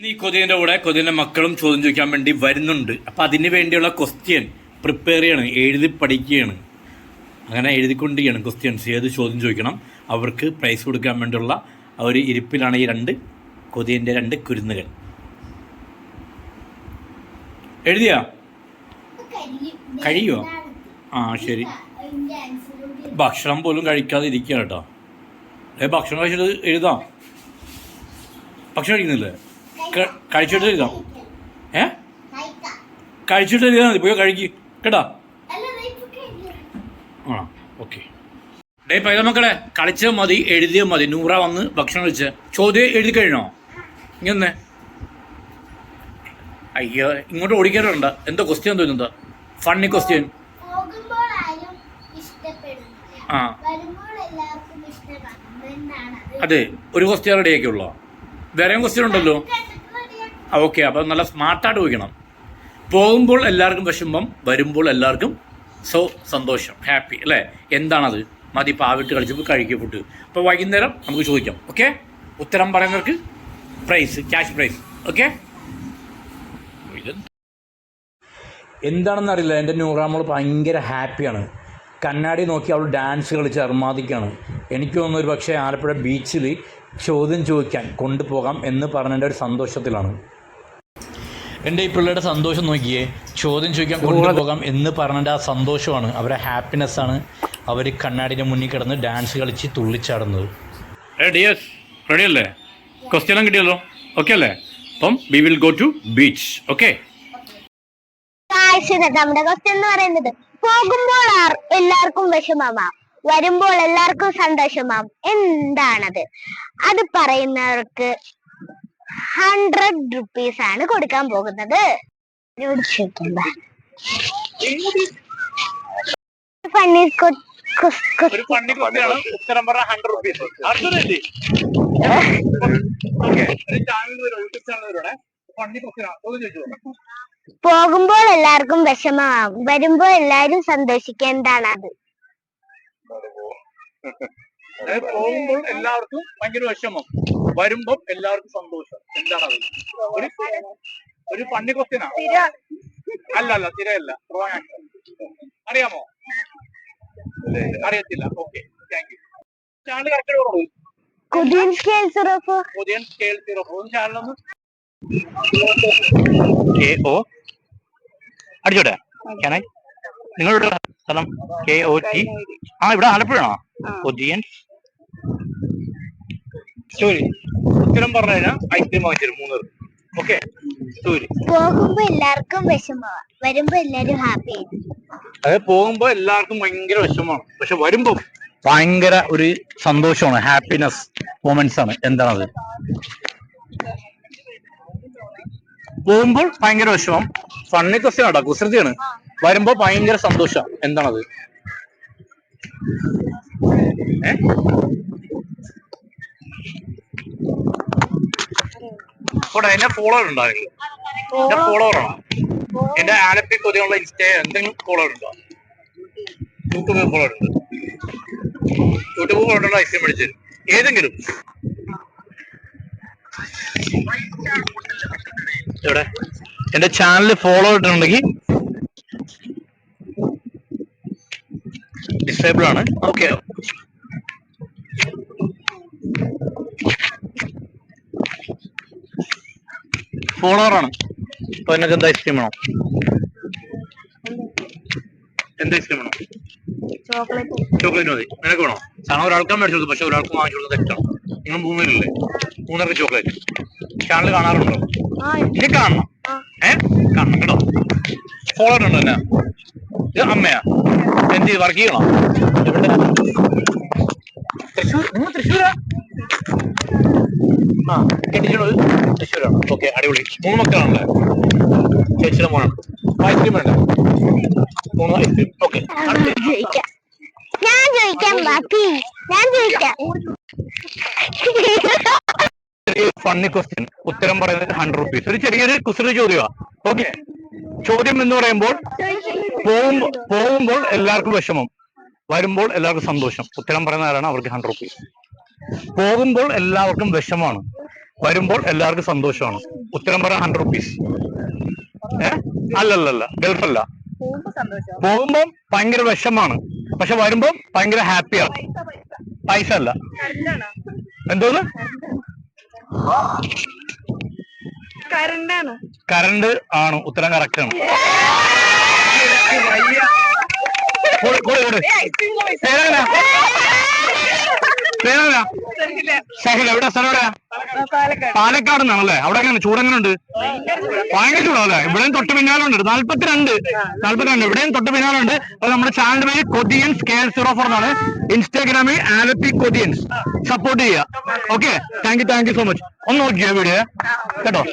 ഈ കൊതിയന്റെ കൂടെ കൊതിയന്റെ മക്കളും ചോദ്യം ചോദിക്കാൻ വേണ്ടി വരുന്നുണ്ട്. അപ്പൊ അതിന് വേണ്ടിയുള്ള ക്വസ്റ്റ്യൻ പ്രിപ്പയർ ചെയ്യണം എഴുതി പഠിക്കുകയാണ്. അങ്ങനെ എഴുതിക്കൊണ്ടിരിക്കുകയാണ് ക്വസ്റ്റ്യൻസ് ഏത് ചോദ്യം ചോദിക്കണം അവർക്ക് പ്രൈസ് കൊടുക്കാൻ വേണ്ടിയുള്ള ഒരു ഇരിപ്പിലാണ് ഈ രണ്ട് കൊതിയന്റെ രണ്ട് കുരുന്നുകൾ. എഴുതിയാ? കഴിയോ? ആ ശരി. ഭക്ഷണം പോലും കഴിക്കാതെ ഇരിക്കുക കേട്ടോ. ഏ ഭക്ഷണം കഴിച്ചിട്ട് എഴുതാം. ഭക്ഷണം കഴിക്കുന്നില്ലേ? കഴിച്ചിട്ട് ഇരുന്നോ ഏ? കഴിച്ചിട്ട് ഇരുന്നാൽ മതി. പോയോ കഴിക്ക്. കേട്ടാ? ആ ഓക്കെ. ഡേ പൈത മക്കളെ കളിച്ചാൽ മതി എഴുതിയാൽ മതി. നൂറ വന്ന് ഭക്ഷണം കഴിച്ച്. ചോദ്യം എഴുതി കഴിഞ്ഞോ? ഇങ്ങനെ അയ്യോ ഇങ്ങോട്ട് ഓടിക്കാറുണ്ട് എന്തോ ക്വസ്റ്റ്യൻ തോന്നുന്നത്? ഫണ്ണി ക്വസ്റ്റ്യൻ ആ. അതെ ഒരു ക്വസ്റ്റ്യൻ റെഡിയൊക്കെ ഉള്ളോ വേറെയും ക്വസ്റ്റ്യൻ ഉണ്ടല്ലോ. ഓക്കെ അപ്പം നല്ല സ്മാർട്ടായിട്ട് ചോദിക്കണം. പോകുമ്പോൾ എല്ലാവർക്കും വിഷമം വരുമ്പോൾ എല്ലാവർക്കും സോ സന്തോഷം ഹാപ്പി അല്ലേ? എന്താണത്? മതി പാവിട്ട് കളിച്ചപ്പോൾ കഴിക്കുക ഫുഡ് അപ്പോൾ വൈകുന്നേരം നമുക്ക് ചോദിക്കാം ഓക്കെ ഉത്തരം പറയുന്നവർക്ക് പ്രൈസ് ക്യാഷ് പ്രൈസ് ഓക്കെ എന്താണെന്ന് അറിയില്ല എന്റെ നൂറാമോൾ ഭയങ്കര ഹാപ്പിയാണ് കണ്ണാടി നോക്കി അവൾ ഡാൻസ് കളിച്ച് അർമാദിക്കാണ്. എനിക്ക് തോന്നുന്നു ഒരു പക്ഷേ ആലപ്പുഴ ബീച്ചിൽ ചോദ്യം ചോദിക്കാൻ കൊണ്ടുപോകാം എന്ന് പറഞ്ഞതിന്റെ ഒരു സന്തോഷത്തിലാണ്. എന്റെ ഈ പിള്ളേരുടെ സന്തോഷം നോക്കിയേ ചോദ്യം ചോദിക്കാൻ കൊണ്ടുപോകാം എന്ന് പറഞ്ഞതിന്റെ ആ സന്തോഷമാണ്. അവരെ ഹാപ്പിനെസ് ആണ് അവർ കണ്ണാടിന്റെ മുന്നിൽ കിടന്ന് ഡാൻസ് കളിച്ച് തുള്ളിച്ചാടുന്നത്. ഡിയേഴ്സ് റെഡി അല്ലേ? ക്വസ്റ്റ്യനും കിട്ടിയല്ലോ. ഓക്കെ അല്ലേ? അപ്പം we will go to beach okay നമ്മുടെ ക്വസ്റ്റ്യൻ എന്ന് പറയുന്നത്. പോകുമ്പോൾ ആർ- എല്ലാവർക്കും വിഷമമാം? വരുമ്പോൾ എല്ലാവർക്കും സന്തോഷമാവും. എന്താണത്? അത് പറയുന്നവർക്ക് ഹൺഡ്രഡ് റുപ്പീസ് ആണ് കൊടുക്കാൻ പോകുന്നത്. ഫണ്ണി ഉത്തരം പറ ഹൺഡ്രഡ് റുപ്പീസ് അടുത്തതല്ലേ? പോകുമ്പോൾ എല്ലാവർക്കും വിഷമമാകും വരുമ്പോൾ എല്ലാരും സന്തോഷിക്കേണ്ടതാണ് അത് പോകുമ്പോൾ എല്ലാവർക്കും ഭയങ്കര വിഷമം. വരുമ്പം എല്ലാവർക്കും സന്തോഷം. എന്താണത് ഒരു ഒരു പണ്ണി കൊത്തിനാ അല്ല അല്ല തിരയല്ല. അറിയാമോ? അറിയത്തില്ല. Okay thank you channel correct പറഞ്ഞു കുതിൻ സ്കെയിൽസ് ഉറപ്പ് പുതിയ സ്കെയിൽ സീറോ ഫോർ ചാനലൊന്ന് കെ ഒ അടിച്ചോട്ടെ? ഞാനായി നിങ്ങളുടെ സ്ഥലം കെ ഒ ടി ആ ഇവിടെ ആലപ്പുഴയാണോ? ഒതിയൻസ് സ്റ്റോരി ഉത്തരം പറഞ്ഞു ഐസ്ക്രീം വാങ്ങിച്ചു മൂന്ന് ഓക്കെ പോകുമ്പോ എല്ലാവർക്കും വിഷമമാ വരുമ്പോ എല്ലാരും ഹാപ്പി അതെ പോകുമ്പോ എല്ലാവർക്കും ഭയങ്കര വിഷമമാണ്. പക്ഷെ വരുമ്പോ ഭയങ്കര ഒരു സന്തോഷമാണ്. ഹാപ്പിനെസ് മൊമെന്റ്സ് ആണ്. എന്താണത്? പോകുമ്പോൾ ഭയങ്കര വിഷമം. ഫണ്ണി ക്വസ്റ്റ്യൻ ആട്ടോ. കുസൃതിയാണ്. വരുമ്പോ ഭയങ്കര സന്തോഷം. എന്താണത്? ഏ? കൂടെ എന്നെ ഫോളോവർ ഉണ്ടോ ആരെങ്കിലും? എന്റെ ഫോളോവർ ആണ്? എന്റെ ആലപ്പി കൊതിയുള്ള ഇൻസ്റ്റ എന്തെങ്കിലും ഫോളോവർ ഉണ്ടോ? യൂട്യൂബ് ഫോളോവർ ഉണ്ട്. യൂട്യൂബ് ഫോളോവർ ഉണ്ടോ? ഐസ്ക്രീം മേടിച്ചു. ഏതെങ്കിലും. എവിടെ? എന്റെ ചാനൽ ഫോളോ ഇട്ടിട്ടുണ്ടെങ്കിൽ ഡിസേബിൾ ആണ്. ഓക്കെ ഫോളോവർ ആണ്. അപ്പൊ എന്നൊക്കെ എന്താ ഐസ്ക്രീം വേണോ? എന്ത് ഐസ്ക്രീം വേണോ? ചോക്ലേറ്റ് ചോക്ലേറ്റ് മതി. നിനക്ക് വേണോ? സാധനം ഒരാൾക്കാണ് മേടിച്ചു കൊടുത്തു പക്ഷെ ഒരാൾക്ക് വാങ്ങിച്ചു കൊടുത്തത് തെറ്റാണ് നിങ്ങൾ മൂന്നിലല്ലേ മൂന്നര ചോക്ലേറ്റ് ചാനൽ കാണാറുണ്ടോ? ഇനി കാണണം. ഏ? കാണണം കേട്ടോ. ഫോളോ ഉണ്ടോ എന്നെ അമ്മയാ. എന്ത് വർക്ക് ചെയ്യണോ? എവിടെ തൃശ്ശൂർ നിങ്ങൾ തൃശ്ശൂരാ? ആ കെട്ടിച്ചത് തൃശ്ശൂരാണ് ഓക്കെ അടിപൊളി. മൂന്ന് മക്കളാണല്ലേ? ചേച്ചിയുടെ മോനാണ്. ഐസ്ക്രീം വേണ്ട മൂന്ന് ഐസ്ക്രീം ഓക്കെ ഞാൻ ചോദിക്കാം. ഞാൻ ചോദിക്കാം ഫണ്ണി ക്വസ്റ്റ്യൻ ഉത്തരം പറയുന്നത് ഹൺഡ്രഡ് റുപ്പീസ് ഒരു ചെറിയൊരു കുസൃതി ചോദ്യമാ. ഓക്കെ. ചോദ്യം എന്ന് പറയുമ്പോൾ പോകുമ്പോൾ പോകുമ്പോൾ എല്ലാവർക്കും വിഷമം. വരുമ്പോൾ എല്ലാവർക്കും സന്തോഷം. ഉത്തരം പറയുന്ന ആരാണ്? അവർക്ക് ഹൺഡ്രഡ് റുപ്പീസ് പോകുമ്പോൾ എല്ലാവർക്കും വിഷമാണ് വരുമ്പോൾ എല്ലാവർക്കും സന്തോഷമാണ്. ഉത്തരം പറയാൻ ഹൺഡ്രഡ് റുപ്പീസ് ഏ? അല്ലല്ലല്ല. ഗൾഫല്ല. പോകുമ്പോൾ ഭയങ്കര വിഷമാണ് പക്ഷെ വരുമ്പോൾ ഭയങ്കര ഹാപ്പിയാണ് പൈസ അല്ല എന്തോന്ന്? കറണ്ട് ആണ്. ഉത്തരം കറക്റ്റ് ആണ്. പേരെങ്ങനാ? സഹിൽ എവിടെ സ്ഥലം എവിടെയാ പാലക്കാട്. നിന്നാണല്ലേ അവിടെ എങ്ങനെ ചൂടെങ്ങനെ ഉണ്ട് ഭയങ്കര ചൂടാണല്ലേ? ഇവിടെയും തൊട്ട് പിന്നാലുണ്ട്. നാല്പത്തിരണ്ട് നാല്പത്തിരണ്ട് ഇവിടെയും തൊട്ട് പിന്നാലുണ്ട്. അത് നമ്മുടെ ചാനൽ പേര് Kothiyans K L zero four എന്നാണ്. ഇൻസ്റ്റാഗ്രാമിൽ ആലപ്പി കൊതിയൻസ്. സപ്പോർട്ട് ചെയ്യുക. Okay thank you thank you so much ഒന്ന് നോക്കിയോ വീഡിയോ കേട്ടോ?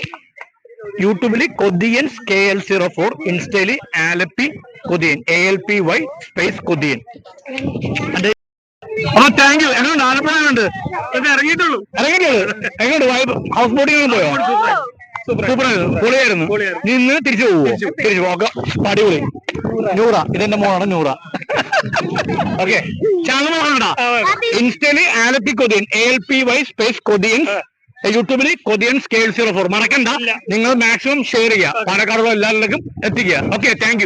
യൂട്യൂബിൽ Kothiyans K L zero four ഇൻസ്റ്റയിൽ Alleppey Kothiyan A L P Y space Kothiyan. അപ്പൊ താങ്ക് യു എങ്ങനെയുണ്ട് ആലപ്പുഴ എങ്ങനെയുണ്ട് ഇത് ഇറങ്ങിയിട്ടുള്ളൂ. ഇറങ്ങിയിട്ടുള്ളൂ. വൈബ് ഹൗസ് ബോട്ടിംഗ് പോയോ? സൂപ്പറായിരുന്നു പൊളിയായിരുന്നു. നീ ഇന്ന് തിരിച്ചു പോവോ? തിരിച്ചു പോകാം അടിപൊളി. നൂറ. ഇതെന്റെ മോളാണ് നൂറ. ഓക്കെ. നോക്കണടാ ഇൻസ്റ്റയിൽ Alleppey Kothiyan A L P Y space Kothiyan യൂട്യൂബിൽ കൊതിയൻ സ്കെയിൽ സീറോ ഫോർ മറക്കണ്ട. നിങ്ങൾ മാക്സിമം ഷെയർ ചെയ്യുക. പാലക്കാടുള്ള എല്ലാവരിലേക്കും എത്തിക്കുക. Okay thank